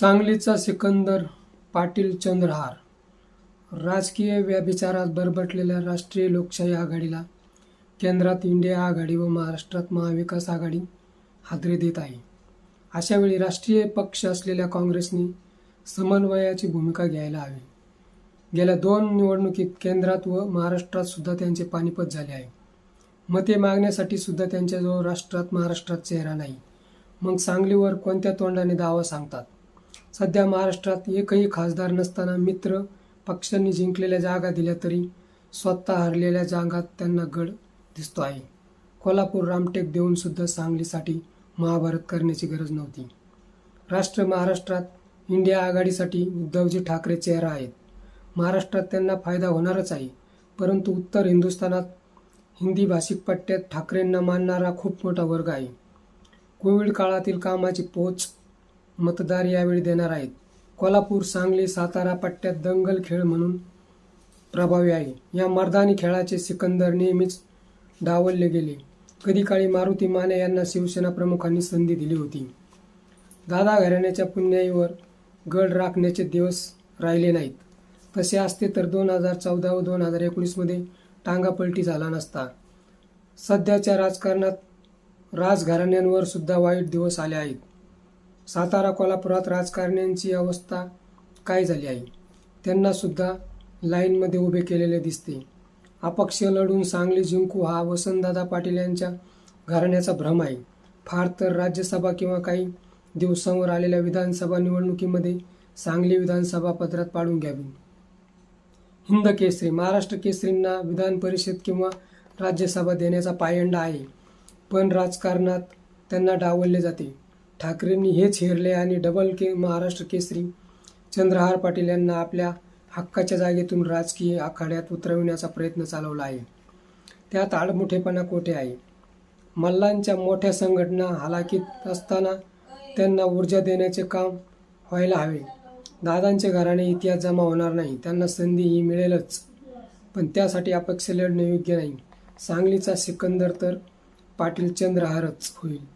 सांगलीचा सिकंदर पाटील चंद्रहार राजकीय व्याभिचारात बरबटलेल्या राष्ट्रीय लोकशाही आघाडीला केंद्रात इंडिया आघाडी व महाराष्ट्रात महाविकास आघाडी हादरे देत आहे. अशावेळी राष्ट्रीय पक्ष असलेल्या काँग्रेसने समन्वयाची भूमिका घ्यायला हवी. गेल्या दोन निवडणुकीत केंद्रात व महाराष्ट्रात सुद्धा त्यांचे पानिपत झाले आहे. मते मागण्यासाठी सुद्धा त्यांच्याजवळ राष्ट्रात महाराष्ट्रात चेहरा नाही. मग सांगलीवर कोणत्या तोंडाने दावा सांगतात? सध्या महाराष्ट्रात एकही खासदार नसताना मित्र पक्षांनी जिंकलेल्या जागा दिल्या तरी स्वतः हरलेल्या जागात त्यांना गड दिसतो आहे. कोल्हापूर रामटेक देऊनसुद्धा सांगलीसाठी महाभारत करण्याची गरज नव्हती. राष्ट्र महाराष्ट्रात इंडिया आघाडीसाठी उद्धवजी ठाकरे चेहरा आहेत. महाराष्ट्रात त्यांना फायदा होणारच आहे परंतु उत्तर हिंदुस्थानात हिंदी भाषिक पट्ट्यात ठाकरेंना मानणारा खूप मोठा वर्ग आहे. कोविड काळातील कामाची पोच मतदार यावेळी देणार आहेत. कोल्हापूर सांगली सातारा पट्ट्यात दंगल खेळ म्हणून प्रभावी आहे. या मर्दानी खेळाचे सिकंदर नेहमीच डावलले गेले. कधी काळी मारुती माने यांना शिवसेना प्रमुखांनी संधी दिली होती. दादा घराण्याच्या पुण्याईवर गड राखण्याचे दिवस राहिले नाहीत. तसे असते तर दोन हजार चौदा व दोन हजार एकोणीसमध्ये टांगापलटी झाला नसता. सध्याच्या राजकारणात राजघराण्यांवर सुद्धा वाईट दिवस आले आहेत. सातारा कोल्हापुरात राजकारण्यांची अवस्था काय झाली आहे? त्यांना सुद्धा लाईनमध्ये उभे केलेले दिसते. अपक्ष लढून सांगली जिंकू हा वसंतदादा पाटील यांच्या घराण्याचा भ्रम आहे. फार तर राज्यसभा किंवा काही दिवसांवर आलेल्या विधानसभा निवडणुकीमध्ये सांगली विधानसभा पदरात पाडून घ्यावी. हिंद केसरी महाराष्ट्र केसरींना विधान परिषद किंवा राज्यसभा देण्याचा पायंडा आहे. पण राजकारणात त्यांना डावलले जाते. ठाकरेंनी हेच हेरले आणि डबल के महाराष्ट्र केसरी चंद्रहार पाटील यांना आपल्या हक्काच्या जागेतून राजकीय आखाड्यात उतरविण्याचा प्रयत्न चालवला आहे. त्यात आडमुठेपणा कोठे आहे? मल्लांच्या मोठ्या संघटना हालाकीत असताना त्यांना ऊर्जा देण्याचे काम व्हायला हवे. दादांचे घराणे इतिहास जमा होणार नाही त्यांना संधी ही मिळेलच. पण त्यासाठी अपेक्षा लढणे योग्य नाही. सांगलीचा सिकंदर तर पाटील चंद्रहारच होईल.